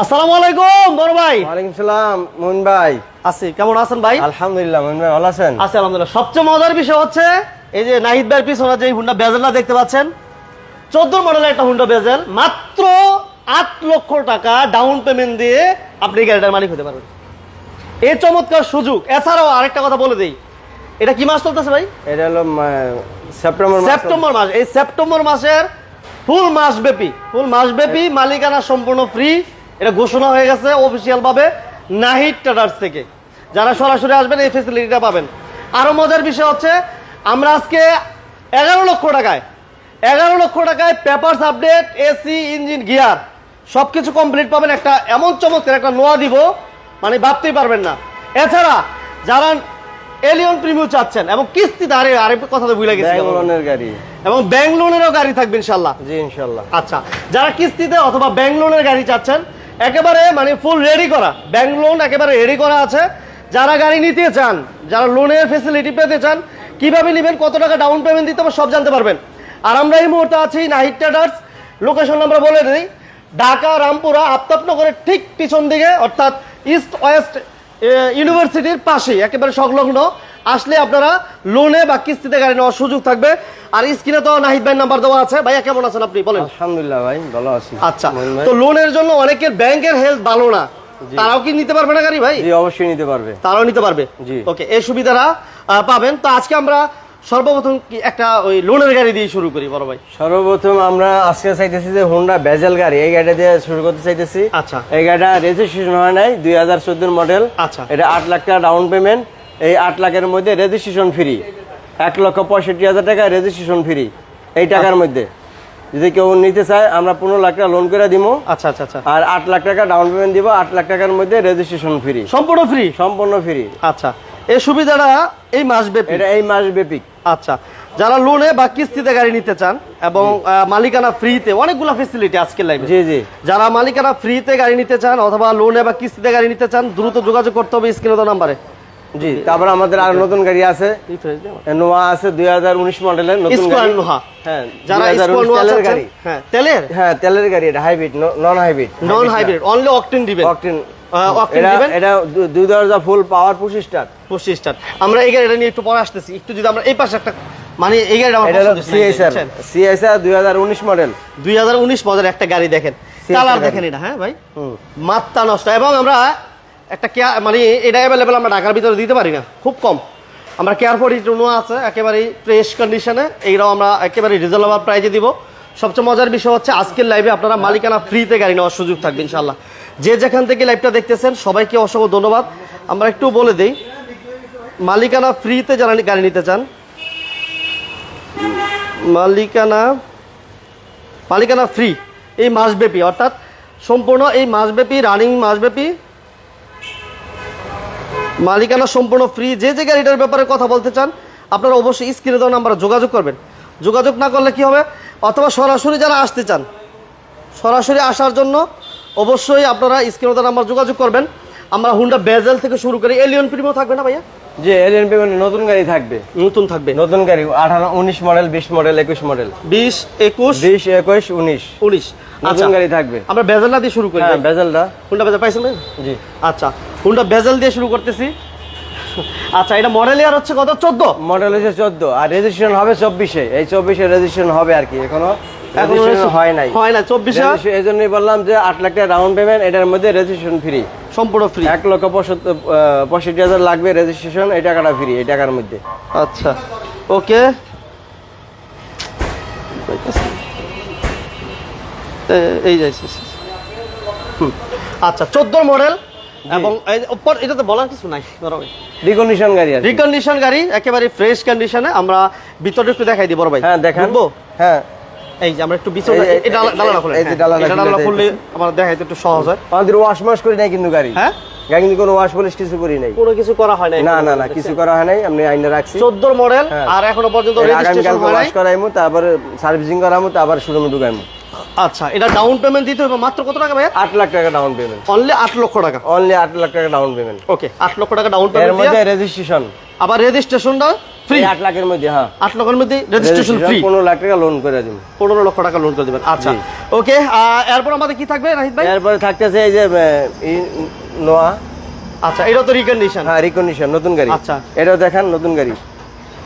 আসসালামু আলাইকুম বড় ভাই। ওয়ালাইকুম সালাম মোহন ভাই। আছি। কেমন আছেন ভাই? আলহামদুলিল্লাহ মোহন ভাই ভালো আছেন? আছি আলহামদুলিল্লাহ। সবচেয়ে মজার বিষয় হচ্ছে এই যে নাহিদ ভাইয়ের পিছনে যে হুন্ডা বেজেলটা দেখতে পাচ্ছেন চোদ্দ মডেলের একটা হুন্ডা বেজেল মাত্র আট লক্ষ টাকা ডাউন পেমেন্ট দিয়ে আপনি গাড়িটার মালিক হতে পারবেন। এই চমৎকার সুযোগ। এছাড়াও আরেকটা কথা বলে দিই। এটা কি মাস চলতেছে ভাই? এটা হলো সেপ্টেম্বর সেপ্টেম্বর মাস এই সেপ্টেম্বর মাসের ফুল মাস ব্যাপী ফুল মাস ব্যাপী মালিকানা সম্পূর্ণ ফ্রি এটা ঘোষণা হয়ে গেছে অফিসিয়াল ভাবে নাহিদ ট্রেডার্স থেকে। যারা সরাসরি আসবেন এই ফেসিলিটিটা পাবেন। আরও মজার বিষয় হচ্ছে আমরা আজকে এগারো লক্ষ টাকায় এগারো লক্ষ টাকায় papers update AC engine gear সব কিছু কমপ্লিট পাবেন। একটা এমন চমৎকার একটা নোয়া দিব মানে ভাবতেই পারবেন না। এছাড়া যারা এলিয়ন প্রিমিউ চাচ্ছেন এবং কিস্তিতে আরে আরেক কথা তো ভুলে গেছি। গাড়ি। এবং ব্যাংক লোনেরও গাড়ি থাকবে ইনশাল্লাহ জি ইনশাল্লাহ আচ্ছা যারা কিস্তিতে অথবা ব্যাংক লোনের গাড়ি চাচ্ছেন একেবারে মানে ফুল রেডি করা। ব্যাংক লোন একেবারে রেডি করা আছে। যারা গাড়ি নিতে চান, যারা লোনের ফেসিলিটি পেতে চান, কীভাবে নেবেন, কত টাকা ডাউন পেমেন্ট দিতে হবে, সব জানতে পারবেন। আর আমরা এই মুহূর্তে আছি নাহিদ ট্রেডার্স। লোকেশন আমরা বলে দিই, ঢাকা, রামপুরা, আফতাবনগরের ঠিক পিছন দিকে, অর্থাৎ ইস্ট ওয়েস্ট ইউনিভার্সিটির পাশেই, একেবারে সংলগ্ন। আসলে আপনারা লোনে বা কিস্তিতে গাড়ি নেওয়ার সুযোগ থাকবে। আর স্ক্রিনে তো নাহিদ ভাই নাম্বার দেওয়া আছে। ভাইয়া কেমন আছেন আপনি? বলেন। আলহামদুলিল্লাহ ভাই ভালো আছি। আচ্ছা তো লোনের জন্য অনেকের ব্যাংকের হেলথ ভালো না। তারাও কি নিতে পারবে না গাড়ি ভাই? জি অবশ্যই নিতে পারবে। তারাও নিতে পারবে? জি। ওকে এই সুবিধাটা পাবেন। তো আজকে আমরা সর্বপ্রথম কি একটা ওই লোনের গাড়ি দিয়ে শুরু করি বড় ভাই। সর্বপ্রথম আমরা আজকে চাইতেছি যে হোন্ডা বেজেল গাড়ি এই গাড়িটা দিয়ে শুরু করতে চাইতেছি। আচ্ছা। এই গাড়িটা রেজিস্ট্রেশন হয় নাই দুই হাজার চোদ্দোর মডেল আচ্ছা। এটা আট লাখ টাকা ডাউন পেমেন্ট এই আট লাখের মধ্যে রেজিস্ট্রেশন ফ্রি এক লক্ষ পঁয়ষট্টি হাজার টাকা রেজিস্ট্রেশন ফ্রি এই টাকার মধ্যে। যদি কেউ নিতে চায় আমরা পনেরো লাখ টাকা লোন করে দিব আচ্ছা আচ্ছা আচ্ছা। আর আট লাখ টাকা ডাউন পেমেন্ট দিব আট লাখ টাকার মধ্যে রেজিস্ট্রেশন ফ্রি সম্পূর্ণ ফ্রি সম্পূর্ণ ফ্রি আচ্ছা। এই সুবিধাটা এই মাস ব্যাপী এটা এই মাস ব্যাপিক আচ্ছা। যারা লোনে বা কিস্তিতে গাড়ি নিতে চান এবং মালিকানা ফ্রিতে অনেকগুলো ফেসিলিটি আজকে লাইভে জি জি। যারা মালিকানা ফ্রিতে গাড়ি নিতে চান অথবা লোনে বা কিস্তিতে গাড়ি নিতে চান দ্রুত যোগাযোগ করতে হবে স্ক্রিনে তো নাম্বারে। জি তারপর আমাদের আর নতুন গাড়ি আছে। নোয়া আছে দুই হাজার উনিশ মডেলের নতুন গাড়ি। হ্যাঁ যারা 2019 স্কোয়ার লোহা তেলের গাড়ি। হ্যাঁ তেলের? হ্যাঁ তেলের গাড়ি এটা hybrid non hybrid non hybrid only octane দিবেন অকটেন অকটেন এটা দিবেন এটা দু- দুই দরজা ফুল পাওয়ার পঁচিশ স্টার পঁচিশ স্টার আমরা এই গাড়িটা নিয়ে একটু পরে আসতেছি। একটু যদি আমরা এই পাশে একটা মানে এই গাড়িটা আমার এটা হলো পছন্দ হয়েছে, সিএসআর সিএসআর দুই হাজার উনিশ মডেল 2019 মডেল একটা গাড়ি দেখেন। কালার দেখেন এটা হ্যাঁ ভাই? মাত্রা নষ্ট। এবং আমরা একটা কেয়ার মানে এটা অ্যাভেলেবেল আমরা ঢাকার ভিতরে দিতে পারি না, খুব কম। আমরা কেয়ার ফর ইটনো আছে, একেবারেই ফ্রেশ কন্ডিশনে এইটাও আমরা একেবারে রিজনেবল প্রাইজে দিব। সবচেয়ে মজার বিষয় হচ্ছে আজকের লাইভে আপনারা মালিকানা ফ্রিতে গাড়ি নেওয়ার সুযোগ থাকবে ইনশাল্লাহ যে যেখান থেকে লাইভটা দেখতেছেন, সবাইকে অসংখ্য ধন্যবাদ। আমরা একটু বলে দিই, মালিকানা ফ্রিতে যারা গাড়ি নিতে চান, মালিকানা মালিকানা ফ্রি এই মাসব্যাপী, অর্থাৎ সম্পূর্ণ এই মাসব্যাপী রানিং মাসব্যাপী মালিকানা সম্পূর্ণ ফ্রি যে যে গাড়িটার ব্যাপারে কথা বলতে চান, আপনারা অবশ্যই স্ক্রিনে দেওয়া নাম্বারে যোগাযোগ করবেন। যোগাযোগ না করলে কি হবে? অথবা সরাসরি যারা আসতে চান, সরাসরি আসার জন্য অবশ্যই আপনারা স্ক্রিনে দেওয়া নাম্বার যোগাযোগ করবেন। আমরা হুন্ডা বেজেল থেকে শুরু করি এলিয়ন প্রিমিও থাকবে না ভাইয়া? যে এলিয়ন পেমেন্ট নতুন গাড়ি থাকবে। নতুন থাকবে। নতুন গাড়ি আঠারো উনিশ মডেল বিশ মডেল একুশ মডেল বিশ একুশ বিশ একুশ উনিশ। উনিশ। আচ্ছা নতুন গাড়ি থাকবে। আমরা বেজেলটা দিয়ে শুরু করি। হ্যাঁ। বেজেলটা। হুন্ডা বেজেল পাইছেন ভাই? জি। আচ্ছা হুন্ডা বেজেল দিয়ে শুরু করতেছি। আচ্ছা এটা মডেল ইয়ার হচ্ছে কত? চোদ্দ। মডেল হচ্ছে চোদ্দ আর রেজিস্ট্রেশন হবে চব্বিশে। এই চব্বিশে রেজিস্ট্রেশন হবে আর কি এখনও। রেজিস্ট্রেশন হয় নাই। হয় না চব্বিশে এই জন্যই বললাম যে আট লাখ টাকা ডাউন পেমেন্ট এটার মধ্যে রেজিস্ট্রেশন ফ্রি সম্পূর্ণ ফ্রি এক লক্ষ পঁয়ষট্টি হাজার লাগবে রেজিস্ট্রেশন এই টাকাটা ফ্রি এই টাকার মধ্যে। আচ্ছা ওকে। এই যাইছে। আচ্ছা মডেল এবং এই উপর এটাতে বলার কিছু নাই বড় ভাই রিকন্ডিশন গাড়ি। রিকন্ডিশন গাড়ি একেবারে ফ্রেশ কন্ডিশনে আমরা ভিতরে একটু দেখাই দিই বড় ভাই। হ্যাঁ দেখান। ঢুকবো? হ্যাঁ। এই যে আমরা একটু এই- ডালাটা খুলে। যে ডালাটা খুললে আমার দেখাইতে একটু সহজ হয়। আমাদের ওয়াশ মাস করি নাই কিন্তু গাড়ি। হ্যাঁ? গাড়ি কিন্তু কোনো ওয়াশ পলিশ কিছু করি নাই। কোনো কিছু করা হয় নাই। না না না কিছু করা হয় নাই আমি আইনে রাখছি। চোদ্দ মডেল হ্যাঁ। আর এখনও পর্যন্ত রেজিস্ট্রেশন হয় নাই। করাইমু তারপরে সার্ভিসিং করামু তারপর শোরুমে ঢুকাইমু। আচ্ছা এটা ডাউন পেমেন্ট দিতে হবে মাত্র কত টাকা ভাইয়া? আট লাখ টাকা ডাউন পেমেন্ট অনলি আট লক্ষ টাকা। অনলি আট লাখ টাকা ডাউন পেমেন্ট ওকে আট লক্ষ টাকা ডাউন পেমেন্ট এর মধ্যে রেজিস্ট্রেশন আবার রেজিস্ট্রেশনটা Free? এই লাখের মধ্যে হ্যাঁ। আট লক্ষের মধ্যে রেজিস্ট্রেশন ফ্রি পনেরো লাখ টাকা লোন করে দিব। পনেরো লক্ষ টাকা লোন করে দেবেন। আচ্ছা। ওকে এরপর আমাদের কি থাকবে নাহিদ ভাই? এরপরে থাকতেছে এই যে নোয়া। আচ্ছা এটা তো রিকন্ডিশন হ্যাঁ রিকন্ডিশন নতুন গাড়ি। আচ্ছা। এটাও দেখান নতুন গাড়ি।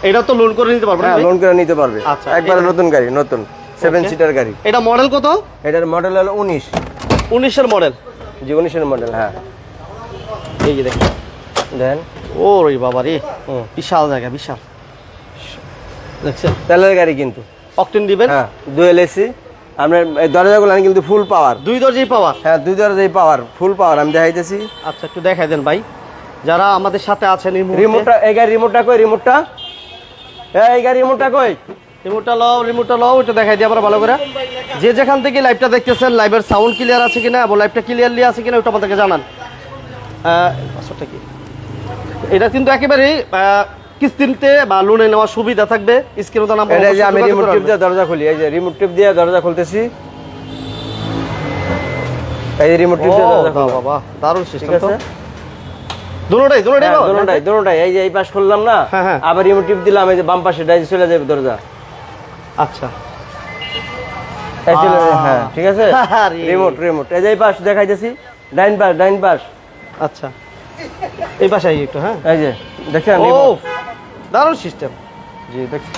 এটা তো লোন করে নিতে পারবেন হ্যাঁ লোন করে নিতে পারবে। আচ্ছা, একবারে নতুন গাড়ি নতুন। সেভেন সিটার গাড়ি। এটা মডেল কত? এটার মডেল হলো উনিশ। উনিশের মডেল জি উনিশের মডেল হ্যাঁ। এই যে দেখেন। দেন। ও রে বাবা রে। বিশাল জায়গা বিশাল। দেখছেন? তেলের গাড়ি কিন্তু। অকটেন দিবেন? হ্যাঁ দুয়েল এসি আপনার এই দরজাগুলো কিন্তু ফুল পাওয়ার দুই দরজাই পাওয়ার হ্যাঁ দুই দরজাই পাওয়ার ফুল পাওয়ার আমি দেখাইতেছি। আচ্ছা একটু দেখাই দেন ভাই। যারা আমাদের সাথে আছেন রিমোটটা এই গাড়ি রিমোটটা কই? রিমোটটা এই গাড়ি রিমোটটা কই? রিমোটটা লও রিমোটটা লও ওটা দেখাই দিই আমরা ভালো করে। যে যেখান থেকে লাইভটা দেখতেছেন লাইভের সাউন্ড ক্লিয়ার আছে কিনা এবং লাইভটা ক্লিয়ারলি আছে কিনা ওটা আমাদেরকে জানান। কি? এটা কিন্তু একেবারেই কিস্তিতে বা লোনে নেওয়ার সুবিধা থাকবে? স্ক্রিনে তো নাম্বার এটা যে আমি রিমোট টিপ দিয়ে দরজা খুলি এই যে রিমোট টিপ দিয়ে দরজা খুলতেছি। এই যে রিমোট টিপ দিয়ে দরজা খুললাম। বাবা দারুণ সিস্টেম তো। দুটোটাই দুটোটাই হ্যাঁ, পাওয়া? দোনোটাই দোনোটাই এই যে এই পাশ খুললাম না হ্যাঁ, হ্যাঁ। আবার রিমোট টিপ দিলাম এই যে বাম পাশে ডাইজ চলে যাবে দরজা। আচ্ছা। হ্যাঁ ঠিক আছে। রিমোট রিমোট এই যে এই পাশ দেখাইতেছি ডাইন পাশ ডাইন পাশ। আচ্ছা। এই পাশে আই একটু হ্যাঁ। এই যে। দেখছেন ও দারুণ সিস্টেম জি দেখছেন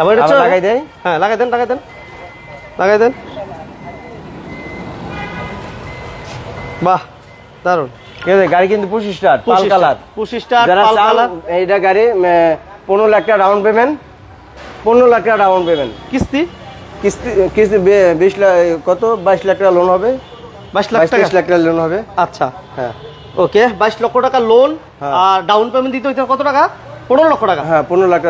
এবার এটা লাগাই দেয় হ্যাঁ লাগাই দেন লাগাই দেন। লাগাই দেন। বাহ দারুণ। গাড়ি কিন্তু পঁচিশ স্টার পাল কালার। পঁচিশ স্টার পাল কালার। এইটা গাড়ি পনেরো লাখ টাকা ডাউন পেমেন্ট পনেরো লাখ টাকা ডাউন পেমেন্ট কিস্তি? কিস্তি কিস্তি বিশ লাখ কত? বাইশ লাখ টাকা লোন হবে। বাইশ লাখ বাইশ লাখ টাকা লোন হবে। আচ্ছা। হ্যাঁ। ওকে বাইশ লক্ষ টাকা লোন হ্যাঁ। আর ডাউন পেমেন্ট দিতে হইতে কত টাকা? পনেরো লক্ষ টাকা। হ্যাঁ পনেরো লাখ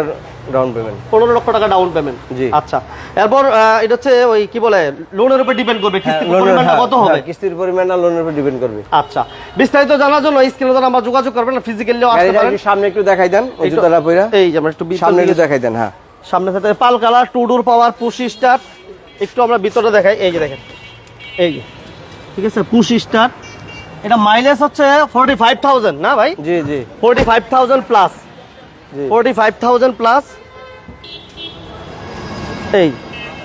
ডাউন পেমেন্ট পনেরো লক্ষ টাকা ডাউন পেমেন্ট জি। আচ্ছা এরপর এটা হচ্ছে ওই কি বলে লোনের উপর ডিপেন্ড করবে কিস্তির লোনের পরিমাণটা কত হবে? হ্যাঁ, কিস্তির পরিমাণটা লোনের উপর ডিপেন্ড করবে। আচ্ছা বিস্তারিত জানার জন্য স্ক্রিনে আমরা যোগাযোগ করবেন ফিজিক্যালিও আসতে পারেন। সামনে একটু দেখাই দেন ওই জুতাটা পইরা। এই যে আমরা একটু সামনে একটু দেখাই দেন হ্যাঁ। সামনে সাথে পাল কালার টুডুর পাওয়ার পুশি স্টার একটু আমরা ভিতরে দেখাই এই যে দেখেন। এই যে ঠিক আছে পুশি স্টার এটা মাইলেজ হচ্ছে ফোর্টি ফাইভ থাউজেন্ড না ভাই? জি জি। ফোর্টি ফাইভ থাউজেন্ড প্লাস জি ফোর্টি ফাইভ থাউজেন্ড প্লাস এই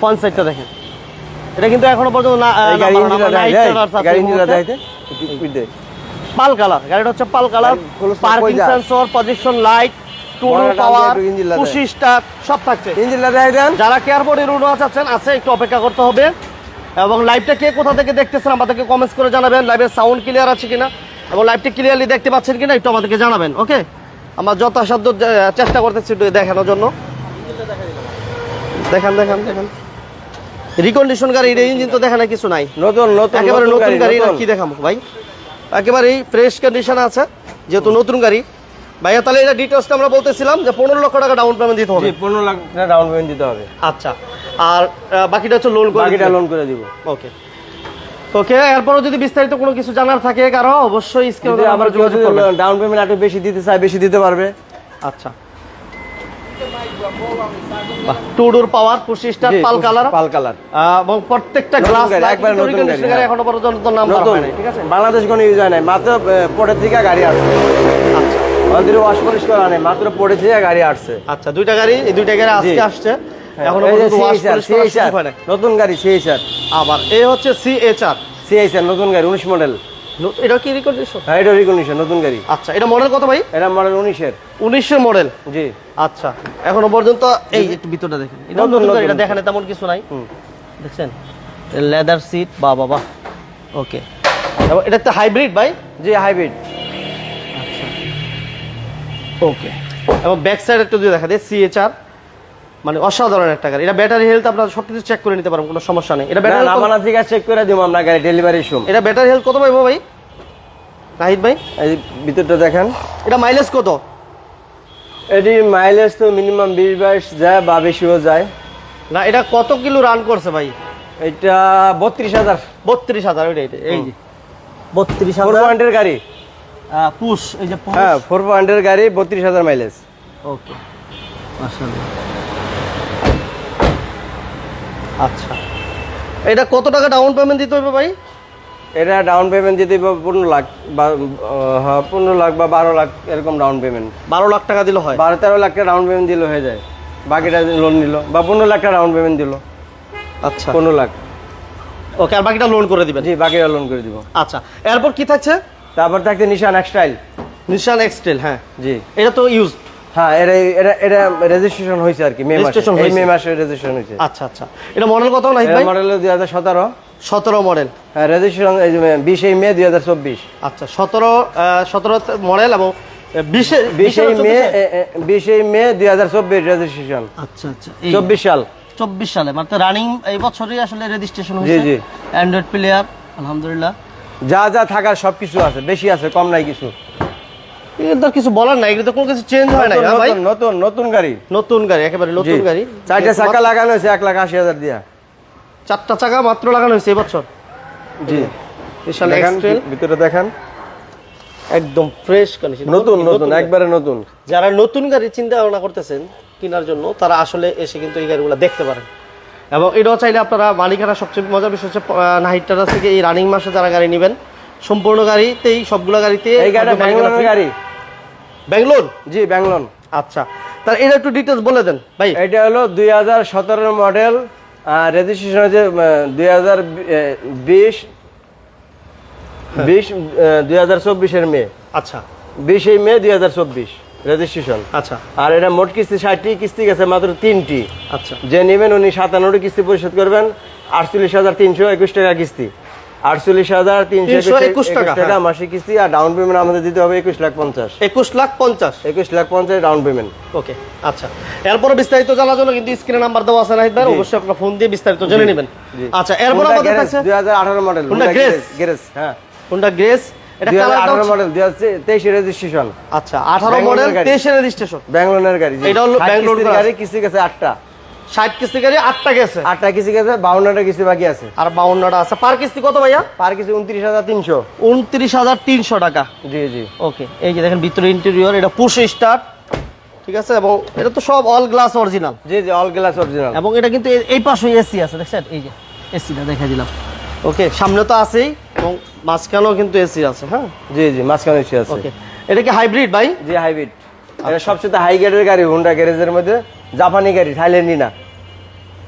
পঞ্চায়েতটা দেখেন। এটা কিন্তু এখনও পর্যন্ত না। পাল কালার গাড়িটা হচ্ছে pearl colour. Parking sensor position light power. Push start সব থাকছে। যারা কেয়ারবোর্ডে রুনো চাচ্ছেন আছে একটু অপেক্ষা করতে হবে। এবং লাইভটা কে কোথা থেকে দেখতেছেন আমাদেরকে কমেন্টস করে জানাবেন। লাইভের সাউন্ড ক্লিয়ার আছে কিনা এবং লাইভটা ক্লিয়ারলি দেখতে পাচ্ছেন কিনা একটু আমাদেরকে জানাবেন ওকে আমরা যথাসাধ্য চেষ্টা করতেছি একটু দেখানোর জন্য। দেখান দেখান দেখান। রিকন্ডিশন গাড়ি ইঞ্জিন তো দেখানো কিছু নাই। নতুন নতুন একেবারে নতুন গাড়ি না। কি দেখাবো ভাই? একেবারেই ফ্রেশ কন্ডিশন আছে যেহেতু নতুন গাড়ি। ভাইয়া তাহলে এটা ডিটেলসটা আমরা বলতেছিলাম যে পনেরো লক্ষ টাকা ডাউন পেমেন্ট দিতে হবে। পনেরো লাখ টাকা ডাউন পেমেন্ট দিতে হবে। আচ্ছা আর বাকিটা হচ্ছে লোন বাকিটা লোন করে দিব। ওকে ওকে এরপরও যদি বিস্তারিত কোনো কিছু জানার থাকে কারও অবশ্যই স্ক্রিনে আমরা যোগাযোগ করবেন। ডাউন পেমেন্ট একটু বেশি দিতে চাই বেশি দিতে পারবে। আচ্ছা। টুডুর পাওয়ার পঁচিশটা পাল কালার পাল কালার এবং প্রত্যেকটা গ্লাস নতুন হ্যাঁ। এখনও পর্যন্ত নাই ঠিক আছে? বাংলাদেশ কোনো ইউজ হয় নাই মাত্র পরের থেকে গাড়ি আসছে ওদের ওয়াশ পলিশ করা নেই মাত্র থেকে গাড়ি আসছে। আচ্ছা দুইটা গাড়ি এই দুইটা গাড়ি আজকে আসছে। এখনও হয় নাই। নতুন গাড়ি সিএইচআর আবার এই হচ্ছে সিএচআর সিএইচআর নতুন গাড়ি উনিশ মডেল এটা কি রিকন্ডিশন হ্যাঁ এটা রিকন্ডিশন নতুন গাড়ি। আচ্ছা এটা মডেল কত ভাই? এটা মডেল উনিশের। উনিশের মডেল জি। আচ্ছা এখনও পর্যন্ত এই একটু ভিতরটা দেখেন। এটা নতুন, গাড়ি, এটা দেখানে তেমন কিছু নাই। দেখছেন? লেদার সিট বা বাবা ওকে এটা একটা হাইব্রিড ভাই? জি হাইব্রিড ওকে এবং ব্যাক সাইড একটু যদি দেখা দেয় সিএচআর মানে অসাধারণ একটা গাড়ি। এটা ব্যাটারি হেলথ আপনারা সব কিছু চেক করে নিতে পারেন কোনো সমস্যা নেই। এটা ব্যাটারি নামানা থেকে চেক করে দিব আমরা গাড়ি ডেলিভারি সুম এটা ব্যাটারি হেলথ কত পাইবো ভাই? নাহিদ ভাই? এই ভিতরটা দেখেন। এটা মাইলেজ কত? এটি মাইলেজ তো মিনিমাম বিশ বাইশ যায় বা বেশিও যায়। না এটা কত কিলো রান করছে ভাই? এটা বত্রিশ হাজার। বত্রিশ হাজার এই যে। বত্রিশ হাজার? পয়েন্টের গাড়ি। পুশ এই যে হ্যাঁ ফোর পয়েন্টের গাড়ি বত্রিশ হাজার মাইলেজ ওকে মাশাআল্লাহ। আচ্ছা। এটা কত টাকা ডাউন পেমেন্ট দিতে হবে ভাই? এটা ডাউন পেমেন্ট দিতে হবে পনেরো লাখ বা হ্যাঁ পনেরো লাখ বা বারো লাখ এরকম ডাউন পেমেন্ট বারো লাখ টাকা দিলে হয়? বারো তেরো লাখ টাকা ডাউন পেমেন্ট দিলে হয়ে যায়। বাকিটা লোন নিল। বা পনেরো লাখ টাকা ডাউন পেমেন্ট দিল। আচ্ছা। পনেরো লাখ। ওকে আর বাকিটা লোন করে দিবেন? জি বাকিটা লোন করে দিব। আচ্ছা। এরপর কি থাকছে? তারপর থাকতে নিশান এক্সটাইল নিশান এক্সটাইল হ্যাঁ। জি। এটা তো ইউজ হ্যাঁ এটা এটা এটা রেজিস্ট্রেশন হয়েছে আর কি মে মাসে। এই মে মাসে রেজিস্ট্রেশন হয়েছে। আচ্ছা আচ্ছা। এটা মডেল কত নাহিদ ভাই? মডেল দুই হাজার সতেরো। সতেরো মডেল হ্যাঁ রেজিস্ট্রেশন বিশে মে দুই হাজার চব্বিশ। আচ্ছা সতেরো সতেরো মডেল এবং বিশে বিশে মে বিশে মে দুই হাজার চব্বিশ রেজিস্ট্রেশন আচ্ছা আচ্ছা চব্বিশ সাল। চব্বিশ সালে মানে রানিং এই বছরই আসলে রেজিস্ট্রেশন জি, জি। অ্যান্ড্রয়েড প্লেয়ার আলহামদুলিল্লাহ। যা যা থাকার সব কিছু আছে বেশি আছে কম নাই কিছু। এগুলো কিছু বলার নাই এগুলো তো কোনো কিছু চেঞ্জ হয় না নতুন, ভাই? নতুন নতুন গাড়ি। নতুন গাড়ি একেবারে নতুন গাড়ি। চারটে চাকা লাগানো হয়েছে এক লাখ আশি হাজার দিয়া। চারটা চাকা মাত্র লাগানো হয়েছে এবছর। জি। ভিতরে দেখান। একদম ফ্রেশ কন্ডিশন নতুন নতুন। একবারে নতুন। যারা নতুন গাড়ি চিন্তা ভাবনা করতেছেন কেনার জন্য তারা আসলে এসে কিন্তু এই গাড়িগুলো দেখতে পারেন। এবং এটাও চাইলে আপনারা মালিকানা সবচেয়ে মজার বিষয় হচ্ছে নাহিট টাটা থেকে এই রানিং মাসে যারা গাড়ি নেবেন সম্পূর্ণ গাড়িতেই সবগুলো গাড়িতে এই গাড়ি। ব্যাঙ্গলোর? জি ব্যাঙ্গলোর। আচ্ছা। তার এটা একটু ডিটেলস বলে দেন ভাই। এটা হলো দুই হাজার সতেরো মডেল রেজিস্ট্রেশন হয়েছে দুই হাজার বিশ বিশ দুই হাজার চব্বিশের মে। আচ্ছা। বিশে মে দুই হাজার চব্বিশ। রেজিস্ট্রেশন। আচ্ছা। আর এটা মোট কিস্তি ষাটটি কিস্তি গেছে মাত্র তিনটি। আচ্ছা। যে নেবেন উনি সাতান্নটি কিস্তি পরিশোধ করবেন আটচল্লিশ হাজার তিনশো একুশ টাকা কিস্তি। আটচল্লিশ হাজার তিনশো 321 টাকা, হ্যাঁ। মাসিক কিস্তি আর ডাউন পেমেন্ট আমাদের দিতে হবে একুশ লাখ পঞ্চাশ। একুশ লাখ পঞ্চাশ। একুশ লাখ পঞ্চাশ ডাউন পেমেন্ট ওকে আচ্ছা। এরপরে বিস্তারিত জানার জন্য কিন্তু স্ক্রিনে নাম্বার দেওয়া আছে নাহিদ ভাই অবশ্যই আপনারা ফোন দিয়ে বিস্তারিত জেনে নেবেন। আচ্ছা এরপর আমাদের থাকছে দুই হাজার আঠারো মডেল Grace? গ্রেস হ্যাঁ। কোনটা গ্রেস এটা দুই হাজার কালারটা আঠারো মডেল দুই হাজার তেইশে রেজিস্ট্রেশন আচ্ছা আঠারো মডেল তেইশে রেজিস্ট্রেশন ব্যাঙ্গলোরের গাড়ি এটা হলো ষাট ব্যাঙ্গালোর গাড়ি। গাড়ি কিস্তি গেছে আটটা। ষাট কিস্তি গাড়ি আটটা গেছে। আটটা কিস্তি গেছে বাউন্নটা কিস্তি বাকি আছে। আর বাউন্নটা আছে। পার কিস্তি কত ভাইয়া? পার কিস্তি উনত্রিশ হাজার তিনশো। উনত্রিশ হাজার তিনশো টাকা। জি জি। ওকে এই যে দেখেন ভিতরে ইন্টেরিয়র এটা পুশ স্টার্ট ঠিক আছে? এবং এটা তো সব অল গ্লাস অরিজিনাল জি জি অল গ্লাস অরিজিনাল এবং এটা কিন্তু এই পাশে এসি আছে দেখছেন? এই যে এসিটা দেখে দিলাম। ওকে সামনে তো আছেই। এবং মাঝখানেও কিন্তু এসি আছে হ্যাঁ? জি জি মাঝখানে এসে আছে। ওকে এটা কি হাইব্রিড ভাই? জি হাইব্রিড এটা সবচেয়ে হাই গ্রেডের গাড়ি হোন্ডা গ্যারেজের মধ্যে জাপানি গাড়ি থাইল্যান্ডি না।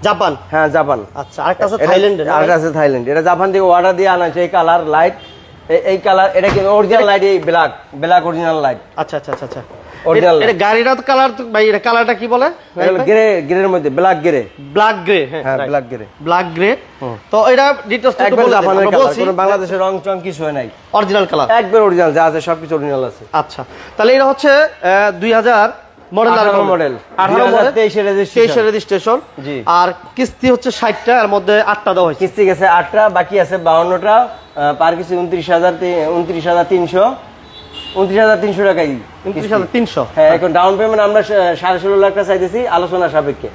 জাপান? হ্যাঁ জাপান। আচ্ছা আরেকটা আছে থাইল্যান্ডের আর আছে থাইল্যান্ড এটা জাপান থেকে অর্ডার দিয়ে আনা হয়েছে এই কালার লাইট এই কালার এটা কিন্তু অরিজিনাল লাইট এই ব্ল্যাক ব্ল্যাক অরিজিনাল লাইট আচ্ছা আচ্ছা আচ্ছা আচ্ছা। এটা- গাড়িটা কালার ভাই এটা কালারটা কি বলে? গ্রে গ্রের মধ্যে ব্ল্যাক গ্রে ব্ল্যাক গ্রে হ্যাঁ ব্ল্যাক গ্রে ব্ল্যাক গ্রে তো এটা ডিটেইলস একটু বলে কালার বলছি কোনো বাংলাদেশের রং চং কিছু হয় নাই। অরিজিনাল কালার একবার অরিজিনাল যা আছে সবকিছু অরিজিনাল আছে। আচ্ছা তাহলে এটা হচ্ছে দুই হাজার মডেল 18 মডেল 2023 এর রেজিস্ট্রেশন জি। আর কিস্তি হচ্ছে এর মধ্যে আটটা দেওয়া হয়েছে। কিস্তি গেছে আটটা বাকি আছে বাউন্নটা পার কিস্তি উনত্রিশ হাজার উনত্রিশ হাজার তিনশো টাকাই উনত্রিশ হাজার তিনশো? হ্যাঁ এখন ডাউন পেমেন্ট আমরা সাড়ে ষোলো লাখ টাকা চাইতেছি আলোচনা সাপেক্ষে।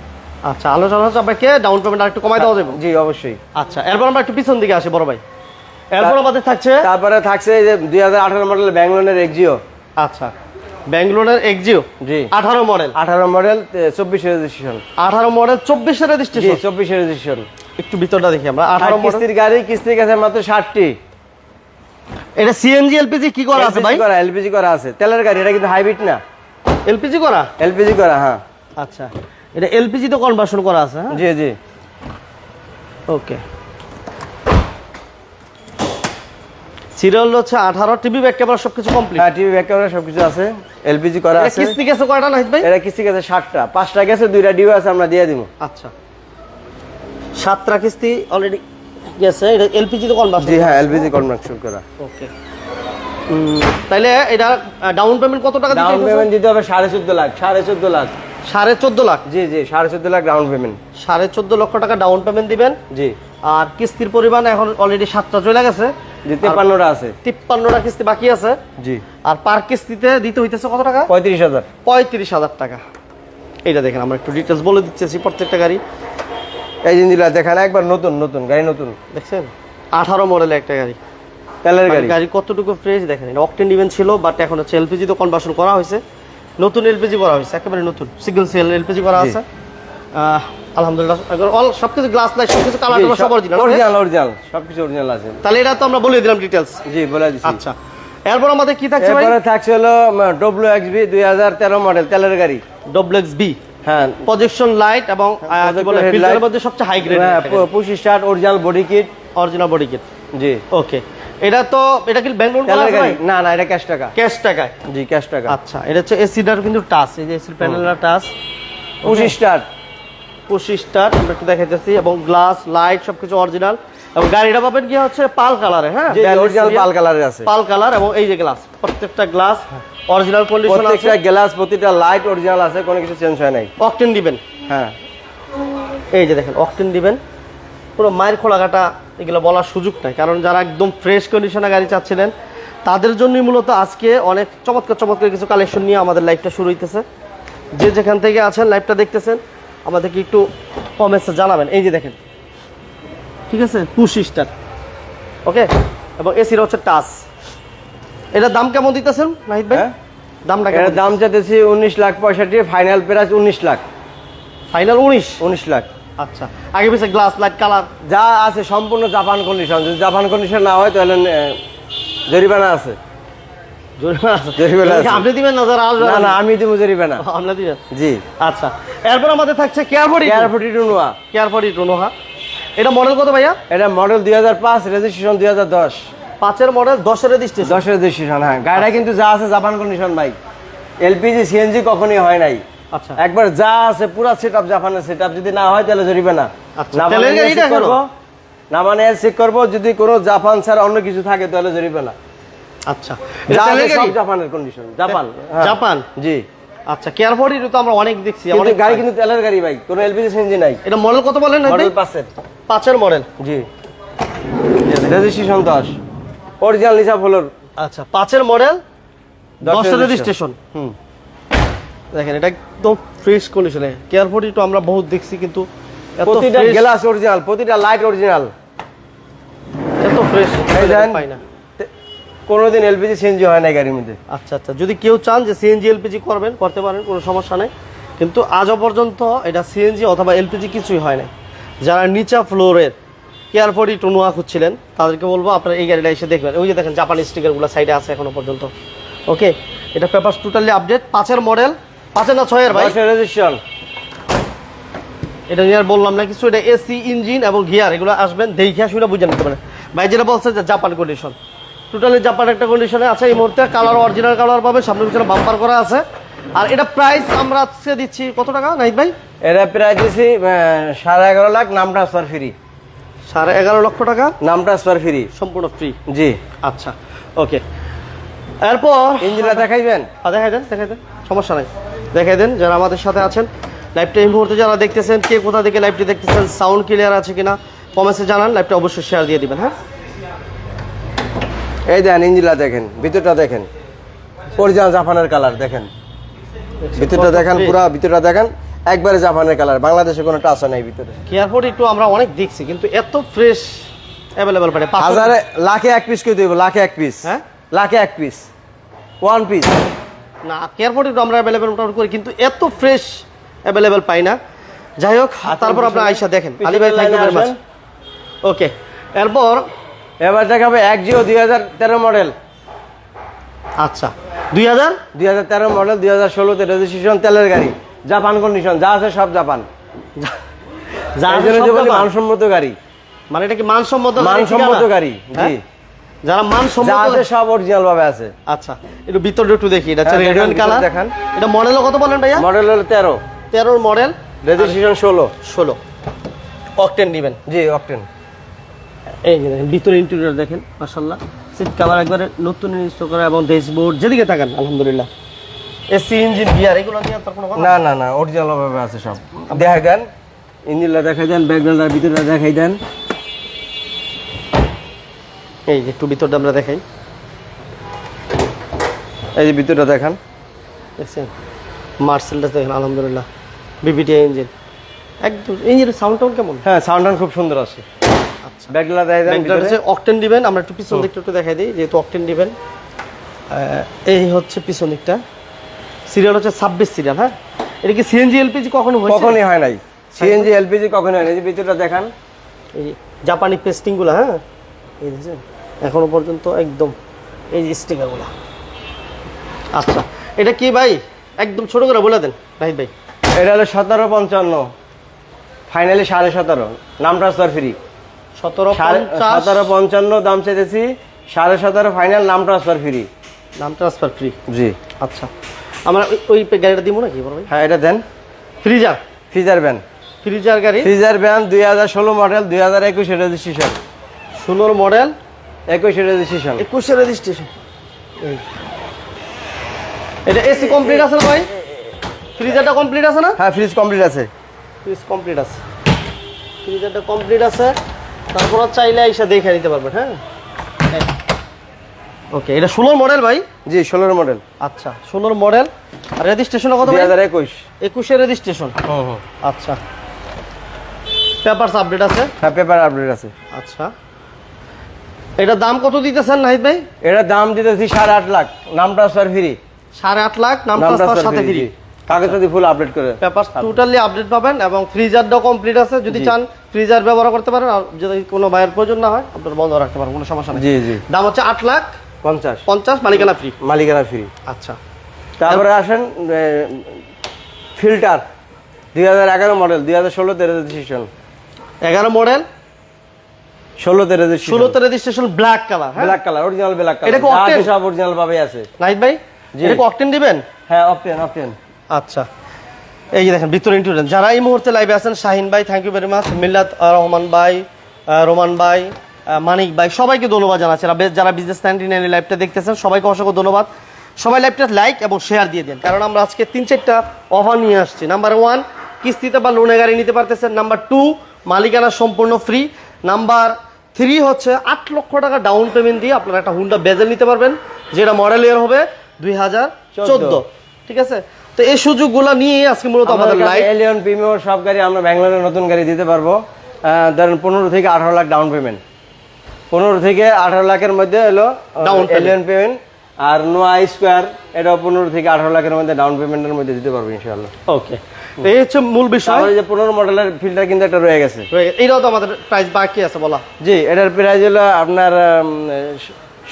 আচ্ছা আলোচনা ডাউন পেমেন্ট আর একটু কমাই দেওয়া যাবে? জি অবশ্যই। আচ্ছা এরপর আমরা একটু পিছন দিকে আসি বড় ভাই। এরপর আমাদের থাকছে তারপরে থাকছে যে দুই হাজার আঠারো মডেল ব্যাঙ্গলোরের এক্সিও আচ্ছা ব্যাঙ্গালোরের এক্সিও জি। আঠারো মডেল আঠারো মডেল চব্বিশ রেজিস্ট্রেশন আঠারো মডেল চব্বিশের জি রেজিস্ট্রেশন চব্বিশ রেজিস্ট্রেশন একটু ভিতরটা দেখি আমরা আঠারো কিস্তির গাড়ি কিস্তি গেছে মাত্র ষাটটি। এটা সিএনজি এলপিজি কি করা আছে ভাই? করা এলপিজি করা আছে। তেলের গাড়ি এটা কিন্তু হাইব্রিড না। এলপিজি করা? এলপিজি করা হ্যাঁ। আচ্ছা। এটা এলপিজি তো কনভার্সন করা আছে হ্যাঁ? জি জি। ওকে। সিরিয়াল হচ্ছে আঠারো টিভি ব্যাক ক্যামেরা সবকিছু কমপ্লিট হ্যাঁ টিভি ব্যাক ক্যামেরা সবকিছু আছে। এলপিজি করা আছে। কিস্তি গেছে কয়টা নাহিদ ভাই? এটা কিস্তি গেছে ষাটটা পাঁচটা গেছে দুইটা ডিউ আছে আমরা দিয়ে দিব। আচ্ছা। সাতটা কিস্তি অলরেডি গেছে এটা এলপিজি তো কনভার্সন জি হ্যাঁ এলপিজি কনভার্সন করা। ওকে তাহলে এটা ডাউন পেমেন্ট কত টাকা ডাউন পেমেন্ট দিতে হবে সাড়ে চোদ্দ লাখ সাড়ে চোদ্দ লাখ। সাড়ে চোদ্দ লাখ? জি জি সাড়ে চোদ্দ লাখ ডাউন পেমেন্ট সাড়ে চোদ্দ লক্ষ টাকা ডাউন পেমেন্ট দিবেন। জি। আর কিস্তির পরিমাণ এখন অলরেডি সাতটা চলে গেছে। জি তেপান্নটা আছে। তিপ্পান্নটা কিস্তি বাকি আছে। জি। আর পার কিস্তিতে দিতে হইতেছে কত টাকা? পঁয়ত্রিশ হাজার। পঁয়ত্রিশ হাজার টাকা। এইটা দেখেন আমরা একটু ডিটেলস বলে দিচ্ছি প্রত্যেকটা গাড়ি। এই জিনিসগুলো দেখেন একবার নতুন নতুন গাড়ি নতুন। দেখছেন? আঠারো মডেলের একটা গাড়ি। তেলের গাড়ি। গাড়ি কতটুকু ফ্রেশ দেখেন এটা অকটেন ইভেন ছিল বাট এখন হচ্ছে এলপিজি তো কনভার্সন করা হয়েছে। নতুন এলপিজি করা হয়েছে একেবারে নতুন। সিঙ্গেল সেল এলপিজি করা আছে। আলহামদুলিল্লাহ অল সবকিছু গ্লাস লাইট সবকিছু কালার সব অরিজিনাল অরিজিনাল অরিজিনাল সবকিছু অরিজিনাল আছে। তাহলে এটা তো আমরা বলে দিলাম জি বলে আচ্ছা। এরপর আমাদের কি থাকছে ভাই? এরপরে হলো মডেল তেলের গাড়ি। হ্যাঁ প্রজেকশন লাইট এবং ফিল্টারের মধ্যে সবচেয়ে হাই গ্রেড হ্যাঁ, start original body kit original body kit জি। ওকে এটা তো এটা কি না না এটা ক্যাশ টাকা। ক্যাশ টাকায় জি ক্যাশ টাকা। আচ্ছা এটা হচ্ছে এসিটার কিন্তু টাচ এই যে এসির প্যানেলটা টাচ। পঁচিশ স্টার্ট পঁচিশটার আমরা একটু দেখাইতেছি এবং গ্লাস লাইট সবকিছু অরিজিনাল এবং গাড়িটা পাবেন কি হচ্ছে পাল কালারে হ্যাঁ? অরিজিনাল পাল কালারের আছে। পাল কালার এবং এই যে গ্লাস প্রত্যেকটা গ্লাস অরিজিনাল কন্ডিশন আছে? প্রত্যেকটা গ্লাস প্রতিটা লাইট অরিজিনাল আছে কোনো কিছু চেঞ্জ হয় নাই। অকটেন দিবেন? হ্যাঁ। এই যে দেখেন অকটেন দিবেন। পুরো মায়ের খোলাঘাটা এগুলো বলার সুযোগ নাই। কারণ যারা একদম ফ্রেশ কন্ডিশনে গাড়ি চাচ্ছিলেন তাদের জন্যই মূলত আজকে অনেক চমৎকার চমৎকার কিছু কালেকশন নিয়ে আমাদের লাইভটা শুরু হইতেছে। যে যেখান থেকে আছেন লাইভটা দেখতেছেন আমাদেরকে একটু কমেন্টসে জানাবেন। এই যে দেখেন। ঠিক আছে? পুশ স্টার ওকে এবং এসির হচ্ছে টাচ এটার দাম কেমন দিতেছেন নাহিদ ভাই? হ্যাঁ? দামটা কেমন দাম চাইতেছি উনিশ লাখ পঁয়ষট্টি ফাইনাল প্রাইস উনিশ লাখ। ফাইনাল উনিশ? উনিশ লাখ। আচ্ছা আগে পিছিয়ে গ্লাস লাইট কালার যা আছে সম্পূর্ণ জাপান কন্ডিশন যদি জাপান কন্ডিশন না হয় তাহলে জরিমানা আছে। আপনি দিবেন না যারা আসবে না আমি দিব জরিমানা। আপনি দিবেন? জি। আচ্ছা এরপর আমাদের থাকছে care for air forty two care for it Noah এটা মডেল কত ভাইয়া? এটা মডেল দুই হাজার পাঁচ রেজিস্ট্রেশন দুই হাজার দশ। পাঁচের মডেল দশের রেজিস্ট্রেশন দশের রেজিস্ট্রেশন হ্যাঁ। গাড়িটা কিন্তু যা আছে Japan condition bike LPG CNG কখনই হয় নাই। আচ্ছা। একবার যা আছে পুরো সেট আপ জাপানের সেট আপ যদি না হয় তাহলে জরিমানা আচ্ছা, না মানে চেক করব। না মানে চেক করব। যদি কোনো জাপান ছাড়া অন্য কিছু থাকে তাহলে জরিবে না। আচ্ছা। জাপানের কন্ডিশন জাপান। জাপান জি। আচ্ছা কেয়ার ফর তো আমরা অনেক দেখছি অনেক গাড়ি কিন্তু তেলের গাড়ি ভাই। কোনো এলপিজি সিএনজি নাই। এটা মডেল কত বলেন? মডেল পাঁচের। পাঁচের মডেল জি। রেজিস্ট্রেশন দশ। অরিজিনাল নিশা ফলোর আচ্ছা পাঁচের মডেল দশের। রেজিস্ট্রেশন হুম। দেখেন এটা একদম ফ্রেশ কন্ডিশনে কেয়ার ফর ইট আমরা বহুত দেখছি কিন্তু প্রতিটা গ্লাস অরিজিনাল প্রতিটা লাইট অরিজিনাল এত ফ্রেশ। পাই না। কোনোদিন এলপিজি সিএনজি হয় না গাড়ির মধ্যে। আচ্ছা আচ্ছা যদি কেউ চান যে সিএনজি এলপিজি করবেন করতে পারেন কোনো সমস্যা নেই। কিন্তু আজও পর্যন্ত এটা সিএনজি অথবা এলপিজি কিছুই হয় নাই। যারা নিচা ফ্লোরের কেয়ারফরি টুনুয়া খুঁজছিলেন তাদেরকে বলব আপনারা এই গাড়িটা এসে দেখবেন। ওই যে দেখেন জাপানি স্টিকারগুলো সাইডে আছে এখনও পর্যন্ত। ওকে এটা পেপার টোটালি আপডেট পাঁচের মডেল পাঁচের না ছয়ের ভাই? রেজিস্ট্রেশন। এটা নিয়ে আর বললাম না কিছু এটা এসি ইঞ্জিন এবং গিয়ার এগুলো আসবেন দেখে শুনে বুঝে নিতে পারেন। ভাই যেটা বলছে যে জাপান কন্ডিশন টোটালি জাপান একটা কন্ডিশনে আছে এই মুহূর্তে কালার অরিজিনাল কালার পাবে সামনে পিছনে বাম্পার করা আছে। আর এটা প্রাইস আমরা আজকে দিচ্ছি কত টাকা নাইট ভাই? এটা দিছি আহ, সাড়ে এগারো লাখ নাম ট্রান্সফার ফ্রি সাড়ে এগারো লক্ষ টাকা? নাম ট্রান্সফার ফ্রি সম্পূর্ণ ফ্রি জি। আচ্ছা ওকে এরপর ইঞ্জিনটা দেখাইবেন? হ্যাঁ, দেখাই দেন দেখাই দেন সমস্যা নাই। দেখাই দেন যারা আমাদের সাথে আছেন। লাইভটা এই মুহূর্তে যারা দেখতেছেন কে কোথা থেকে লাইভটি দেখতেছেন সাউন্ড ক্লিয়ার আছে কিনা কমেন্টসে জানান লাইভটা অবশ্যই শেয়ার দিয়ে দিবেন হ্যাঁ? এই দেন ইঞ্জিনটা দেখেন ভিতরটা দেখেন। অরিজিনাল জাপানের কালার দেখেন। ভিতরটা দেখেন পুরো ভিতরটা দেখেন। একবারে জাপানের কালার বাংলাদেশে কোনো টাচ নাই ভিতরে। কেয়ারফোর্ড একটু আমরা অনেক দেখছি কিন্তু এত ফ্রেশ অ্যাভেলেবেল পারে হাজারে লাখে এক পিস করে দেবো? লাখে এক পিস হ্যাঁ? লাখে এক পিস ওয়ান পিস না কেয়ারফোর্ড একটু আমরা অ্যাভেলেবেল মোটামুটি করি কিন্তু এত ফ্রেশ অ্যাভেলেবেল পাই না। যাই হোক তারপর আপনার আইসা দেখেন। আলী ভাই thank you very much okay এরপর এবার দেখাবে এক জিও দুই হাজার তেরো মডেল আচ্ছা দুই হাজার দুই হাজার তেরো মডেল দুই হাজার ষোলোতে রেজিস্ট্রেশন তেলের গাড়ি। জাপান কন্ডিশন যা আছে সব জাপান। যা। মানসম্মত গাড়ি। মানে এটা কি মানসম্মত গাড়ি মানসম্মত গাড়ি হ্যাঁ? জি। যারা মানসম্মত আছে সব অরিজিনাল ভাবে আছে। আচ্ছা একটু ভিতরে একটু দেখি এটা হচ্ছে হ্যাঁ, রেড দেখান, কালার। দেখান। এটা মডেলও কত বলেন ভাইয়া? মডেল হলো তেরো। তেরোর মডেল রেজিস্ট্রেশন ষোলো। ষোলো। অকটেন নেবেন। জি অকটেন এই যে দেখেন ভিতরে ইন্টেরিয়র দেখেন মাশাল্লাহ সিট কাভার একবারে নতুন ইনস্টল করা এবং ড্যাশবোর্ড যেদিকে তাকান আলহামদুলিল্লাহ। এসি ইঞ্জিন গিয়ার এগুলো নিয়ে তার কোনো না না না অরিজিনাল ভাবে আছে সব। দেখাই দেন। ইঞ্জিনটা দেখাই দেন ব্যাকগ্রাউন্ডের ভিতরটা দেখাই দেন। এই যে একটু ভিতরটা আমরা দেখাই। এই যে ভিতরটা দেখান। দেখছেন? মার্সেলটা দেখেন আলহামদুলিল্লাহ। বিবিটি ইঞ্জিন একদম ইঞ্জিনের সাউন্ড টাউন কেমন? হ্যাঁ সাউন্ড খুব সুন্দর আছে। আচ্ছা। ব্যাকগুলা দেখাই দেন হচ্ছে অকটেন দিবেন আমরা একটু পিছন দিকটা একটু দেখাই দিই যেহেতু অকটেন দিবেন। এই হচ্ছে পিছন দিকটা। সিরিয়াল হচ্ছে ছাব্বিশ সিরিয়াল হ্যাঁ? এটা কি সিএনজি এলপিজি কখনো কখনই হয় নাই। সিএনজি এলপিজি কখন হয় না এই যে ভিতরটা দেখান। এই জাপানি পেস্টিংগুলো হ্যাঁ? এই দেখছেন? এখনও পর্যন্ত একদম এই যে স্টিকারগুলো আচ্ছা এটা কি ভাই? একদম ছোট করে বলে দেন ভাই ভাই। এটা হলো সতেরো পঞ্চান্ন। ফাইনালি সাড়ে সতেরো। নাম ট্রান্সফার ফ্রি। সতেরো সতেরো পঞ্চান্ন দাম চেয়েছি সাড়ে সতেরো ফাইনাল নাম ট্রান্সফার ফ্রি। নাম ট্রান্সফার ফ্রি। জি। আচ্ছা। আমরা ওই- গাড়িটা দিব নাকি বড় ভাই? হ্যাঁ এটা দেন। ফ্রিজার ফ্রিজার ভ্যান ফ্রিজার গাড়ি? ফ্রিজার ভ্যান দুই হাজার ষোলো মডেল দুই হাজার একুশে রেজিস্ট্রেশন ষোলোর মডেল একুশে রেজিস্ট্রেশন একুশে রেজিস্ট্রেশন এটা এসি কমপ্লিট আছে না ভাই? ফ্রিজারটা কমপ্লিট আছে না? হ্যাঁ ফ্রিজ কমপ্লিট আছে। ফ্রিজ কমপ্লিট আছে। ফ্রিজারটা কমপ্লিট আছে। তারপর চাইলে এসে দেখে নিতে পারবেন হ্যাঁ? ওকে এটা ষোলোর মডেল ভাই? জি ষোলোর মডেল আচ্ছা ষোলোর মডেল আর রেজিস্ট্রেশন কত দুই হাজার একুশ। একুশে রেজিস্ট্রেশন আচ্ছা। পেপারস আপডেট আছে? হ্যাঁ পেপার আপডেট আছে। আচ্ছা। এটার দাম কত দিতেছেন নাহিদ ভাই? এটার দাম দিতেছি সাড়ে আট লাখ। নাম ট্রান্সফার ফ্রি। সাড়ে আট লাখ নাম নাম ট্রান্সফার সাথে ফ্রি কাগজপাতি ফুল আপডেট করে। পেপার টোটালি আপডেট পাবেন এবং ফ্রিজারটাও কমপ্লিট আছে। যদি চান ফ্রিজার ব্যবহার করতে পারেন। আর যদি কোনো বাইরের প্রয়োজন না হয় আপনার বন্ধ রাখতে পারেন কোনো সমস্যা নেই। জি জি। দাম হচ্ছে আট লাখ। পঞ্চাশ। পঞ্চাশ মালিকানা ফ্রি মালিকানা ফ্রি আচ্ছা। তারপরে আসেন ফিল্টার দুই হাজার এগারো মডেল দুই হাজার ষোলোতে রেজিস্ট্রেশন এগারো মডেল ষোলোতে রেজিস্ট্রেশন ষোলোতে registration black colour black colour original black এটা কালার? আছে সব অরিজিনাল ভাবে আছে। নাহিদ ভাই জি। এটা অকটেন দিবেন? হ্যাঁ অপটেন অপটেন আচ্ছা। এই যে দেখেন ভিতরে ইন্টুরেন্স যারা এই মুহূর্তে লাইভে আছেন শাহিন ভাই থ্যাংক ইউ ভেরি মাচ মিল্লাত রহমান ভাই রোমান ভাই মানিক ভাই সবাইকে ধন্যবাদ জানাচ্ছি। যারা বিজনেস নাইনটি নাইন লাইভটা দেখতেছেন সবাইকে অসংখ্য ধন্যবাদ। সবাই লাইভটা লাইক এবং শেয়ার দিয়ে দেন কারণ আমরা আজকে তিন চারটা অফার নিয়ে আসছি। নাম্বার ওয়ান কিস্তিতে বা লোনে গাড়ি নিতে পারতেছেন। নাম্বার টু মালিকানা সম্পূর্ণ ফ্রি নাম্বার থ্রি হচ্ছে আট লক্ষ টাকা ডাউন পেমেন্ট দিয়ে আপনারা একটা হুন্ডা বেজেল নিতে পারবেন যেটা মডেল ইয়ার হবে দুই হাজার চোদ্দ। ঠিক আছে? তো এই সুযোগগুলো নিয়ে আজকে মূলত আমাদের লাইভ এলিয়ন প্রিমিয়র সব গাড়ি আমরা ব্যাঙ্গালোরের নতুন গাড়ি দিতে পারব। ধরেন পনেরো থেকে আঠারো লাখ ডাউন পেমেন্ট পনেরো থেকে আঠারো লাখের মধ্যে হলো payment। পেমেন্ট আর নোয়া স্কোয়ার এটাও পনেরো থেকে আঠারো লাখের মধ্যে ডাউন পেমেন্টের মধ্যে দিতে পারব ইনশাল্লাহ ওকে এই হচ্ছে মূল বিষয়। যে পনেরো মডেলের ফিল্টার কিন্তু একটা রয়ে গেছে। এইটাও তো আমাদের প্রাইস বাকি আছে বলা। জি এটার প্রাইস হলো আপনার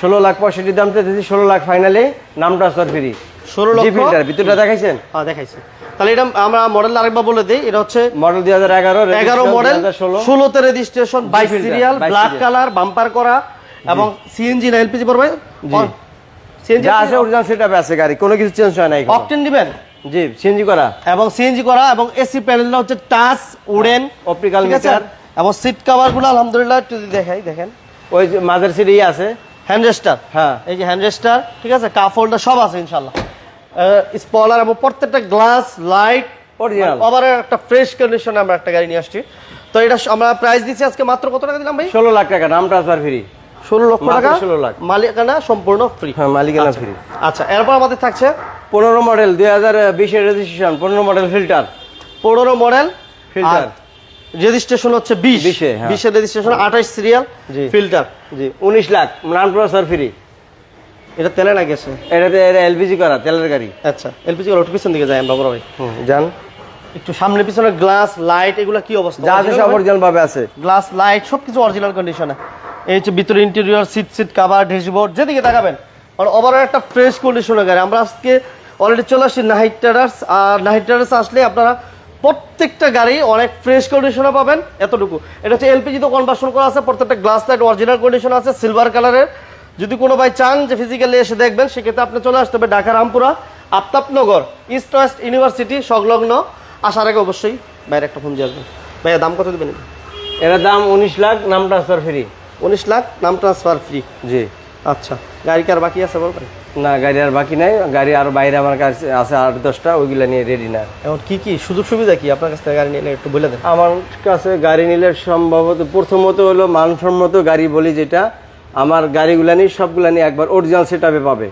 ষোলো লাখ পঁয়ষট্টি দাম চেয়েছি ষোলো লাখ ফাইনালি নামটা ফ্রি ষোলো লাখ ফিল্টার ভিতরটা দেখাইছেন? হ্যাঁ দেখাইছি। তাহলে এটা আমরা মডেল আরেকবার বলে দিই এটা হচ্ছে মডেল দুই হাজার এগারো এগারো মডেল ষোলো। ষোলোতে রেজিস্ট্রেশন বাইশ সিরিয়াল ব্ল্যাক কালার বাম্পার করা এবং সিএনজি না এলপিজি পড়বে যা আছে? অরিজিনাল সেট আছে গাড়ি কোনো কিছু চেঞ্জ হয় না এখনও। অকটেন দিবেন জি সিএনজি করা। এবং সিএনজি করা এবং এসি প্যানেলটা হচ্ছে টাচ উডেন আছে? meter। এবং সিট কভারগুলো আলহামদুলিল্লাহ একটু দেখাই দেখেন। ওই যে মাঝের সিট আছে। হ্যান্ড রেস্টার হ্যাঁ। এই যে হ্যান্ড রেস্টার ঠিক আছে? কাপ হোল্ডার সব আছে ইনশাল্লাহ স্পলার এবং প্রত্যেকটা গ্লাস লাইট। ওভারের একটা ফ্রেশ কন্ডিশনে আমরা একটা গাড়ি নিয়ে আসছি। তো এটা আমরা প্রাইস দিচ্ছি আজকে মাত্র কত টাকা দিলাম ভাই? ষোলো লাখ টাকা নাম ট্রান্সফার ফ্রি ষোলো লক্ষ টাকা? 16 লাখ। মালিকানা সম্পূর্ণ ফ্রি হ্যাঁ মালিকানা ফ্রি আচ্ছা এরপর আমাদের থাকছে? পনেরো মডেল দুই হাজার বিশের রেজিস্ট্রেশন পনেরো মডেল ফিল্টার পনেরো মডেল Filter। রেজিস্ট্রেশন হচ্ছে বিশ। 20 এ, হ্যাঁ। বিশের রেজিস্ট্রেশন আঠাশ সিরিয়াল। ফিল্টার জি উনিশ লাখ নাম ট্রান্সফার ফ্রি এটা তেলে না গেছে এটাতে এলপিজি করা তেলের গাড়ি। আচ্ছা এলপিজি ওর পিছন দিকে যাই আমরা বড় ভাই। হুম যান। একটু সামনে পিছনে গ্লাস লাইট এগুলো কি অবস্থা? যা আছে সব অরিজিনাল ভাবে আছে। গ্লাস লাইট সবকিছু অরিজিনাল কন্ডিশনে এই হচ্ছে ভিতরে interior seat seat cover dashboard যেদিকে তাকাবেন। মানে ওভারঅল একটা ফ্রেশ কন্ডিশনের গাড়ি। আমরা আজকে অলরেডি চলে আসছি নাইট টারার্স আর নাইট টারার্স আসলে আপনারা প্রত্যেকটা গাড়ি অনেক ফ্রেশ কন্ডিশনে পাবেন এতটুকু। এটা হচ্ছে এলপিজি তো কনভার্সন করা আছে প্রত্যেকটা গ্লাস লাইট অরিজিনাল কন্ডিশন আছে সিলভার কালারের যদি কোনো ভাই চান যে ফিজিক্যালি এসে দেখবেন সেক্ষেত্রে আপনি চলে আসতে হবে Dhaka Rampura Aftabnagar East West University সংলগ্ন। আসার আগে অবশ্যই বাইরে একটা ফোন দিয়ে আসবেন। ভাইয়া দাম কত দেবেন? এটার দাম উনিশ লাখ নাম ট্রান্সফার ফ্রি উনিশ লাখ নাম ট্রান্সফার ফ্রি জি। আচ্ছা গাড়ি কার বাকি আছে বলবেন না গাড়ি আর বাকি নাই। গাড়ি আর বাইরে আমার কাছে আছে আট দশটা ওইগুলা নিয়ে রেডি না। এখন কি কি? সুযোগ সুবিধা কি? আপনার কাছ থেকে গাড়ি নিলে একটু বলে দেন। আমার কাছে গাড়ি নিলে সম্ভবত প্রথমত হলো মানসম্মত গাড়ি বলি যেটা। আমার গাড়িগুলা নিয়ে সবগুলা নিয়ে একবার অরিজিনাল সেট পাবে।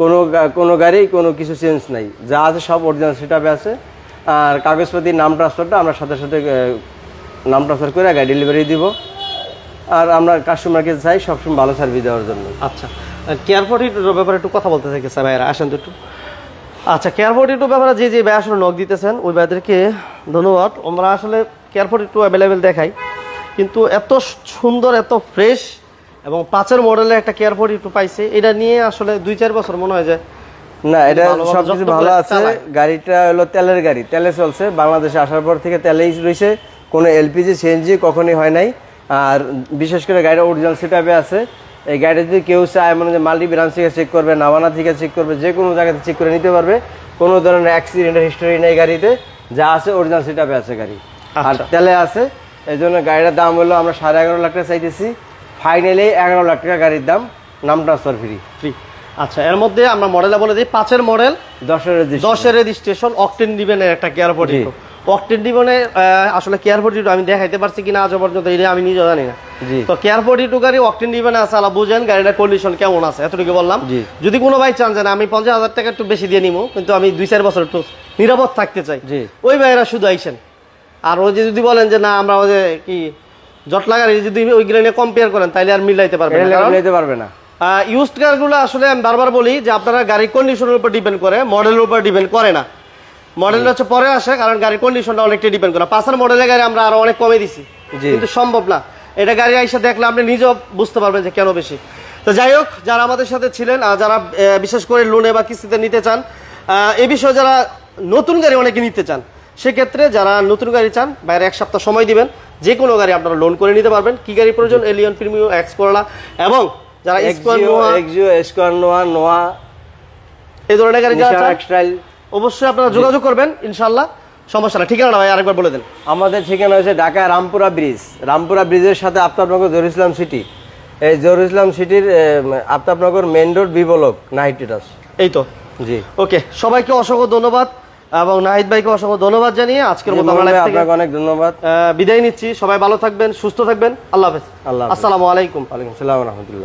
কোনো কোনো গাড়ি, কোনো কিছু চেঞ্জ নাই। যা আছে সব অরিজিনাল সেট আছে। আর কাগজপাতি নাম ট্রান্সফারটা আমরা সাথে সাথে নাম ট্রান্সফার করে গাড়ি ডেলিভারি দিব। আর আমরা কাস্টমারকে চাই সবসময় ভালো সার্ভিস দেওয়ার জন্য। আচ্ছা কেয়ার ফোর্টির ব্যাপারে একটু কথা বলতে স্যার ভাইরা আসেন তো একটু। আচ্ছা কেয়ার ফোর্টির ব্যাপারে যে যে ভাই আসলে নখ দিতেছেন, ওই ভাইদেরকে ধন্যবাদ। আমরা আসলে কেয়ারফোর্টি টু অ্যাভেলেবেল দেখাই। কিন্তু এত সুন্দর, এত ফ্রেশ এবং পাঁচের মডেলের একটা কেয়ারফোর্টি একটু পাইছে। এটা নিয়ে আসলে দুই চার বছর মনে হয় যে না এটা সবকিছু ভালো আছে। গাড়িটা হলো তেলের গাড়ি। তেলে চলছে। বাংলাদেশে আসার পর থেকে তেলেই রয়েছে। কোনো এলপিজি সিএনজি কখনই হয় নাই। আর বিশেষ করে গাড়িটা অরিজিনাল সেটআপে আছে। এই গাড়িটা যদি কেউ চায় মানে যে মাল্টি ব্রাঞ্চ থেকে চেক করবে নামানা থেকে চেক করবে যে কোনো জায়গাতে চেক করে নিতে পারবে। কোনো ধরনের অ্যাক্সিডেন্টের হিস্টোরি নেই গাড়িতে। যা আছে অরিজিনাল সেটআপে আছে গাড়ি। আর আচ্ছা। তেলে আছে। এই জন্য গাড়িটার দাম হলো আমরা সাড়ে এগারো লাখ টাকা চাইতেছি। ফাইনালি এগারো লাখ টাকা গাড়ির দাম নাম ট্রান্সফার ফ্রি ফ্রি আচ্ছা এর মধ্যে আমরা মডেলে বলে দিই পাঁচের মডেল দশের দশের রেজিস্ট্রেশন অকটেন ডিভেনের একটা কেয়ারফোর্টি জি। অকটেন ডিভেনের আসলে কেয়ার কেয়ারফোর্টি আমি দেখাইতে পারছি কিনা আজ পর্যন্ত এটা আমি নিজেও জানি না। জি। তো কেয়ারফোর্টি টু গাড়ি অকটেন ডিভেনে আছে আলা বুঝেন গাড়িটার কন্ডিশন কেমন আছে এতটুকু বললাম। জি। যদি কোনো ভাই চান যে না, আমি পঞ্চাশ হাজার টাকা একটু বেশি দিয়ে নিবো কিন্তু আমি দুই চার বছর একটু নিরাপদ থাকতে চাই। জি। ওই ভাইয়েরা শুধু আইসেন। আর ওই যে যদি বলেন যে না আমরা ওই যে কি জটলা গাড়ি যদি ওইগুলো নিয়ে কম্পেয়ার করেন তাইলে আর মিলাইতে পারবেন না। পারবে না। ইউজড কারগুলো আসলে আমি বারবার বলি যে আপনারা গাড়ির কন্ডিশনের উপর ডিপেন্ড করে মডেলের উপর ডিপেন্ড করে না। মডেল হচ্ছে পরে আসে কারণ গাড়ির কন্ডিশনটা অনেকটা ডিপেন্ড করে। পাঁচের মডেলের গাড়ি আমরা আরও অনেক কমে দিছি। কিন্তু সম্ভব না। এটা গাড়ি আইসা দেখলে আপনি নিজেও বুঝতে পারবেন যে কেন বেশি। তো যাই হোক যারা আমাদের সাথে ছিলেন আর যারা বিশেষ করে লোনে বা কিস্তিতে নিতে চান এ বিষয়ে যারা নতুন গাড়ি অনেকে নিতে চান সেক্ষেত্রে যারা নতুন গাড়ি চান বাইরে এক সপ্তাহ সময় দিবেন। যে কোনো গাড়ি আপনারা লোন করে নিতে পারবেন। কি গাড়ি প্রয়োজন? এলিয়ন প্রিমিও এক্স করলা এবং যারা নোয়া নোয়া নোয়া এই ধরনের গাড়ি যারা চান, এক্সট্রাইল অবশ্যই আপনারা যোগাযোগ করবেন ইনশাল্লাহ সমস্যা না ঠিকানা ভাই আরেকবার বলে দেন। আমাদের ঠিকানা হচ্ছে ঢাকা রামপুরা ব্রিজ। রামপুরা ব্রিজের সাথে আফতাবনগর জহুর ইসলাম সিটি। এই জহুর ইসলাম সিটির Aftabnagar main road B block নাইটিটাস এই তো। জি। ওকে সবাইকে অসংখ্য ধন্যবাদ। এবং নাহিদ ভাইকে অসংখ্য ধন্যবাদ জানিয়ে আজকের মতো আপনাকে অনেক ধন্যবাদ। বিদায় নিচ্ছি। সবাই ভালো থাকবেন সুস্থ থাকবেন। আল্লাহ হাফেজ। আল্লাহ। আসসালামু আলাইকুম। ওয়ালাইকুম সালাম রহমতুল্লাহ।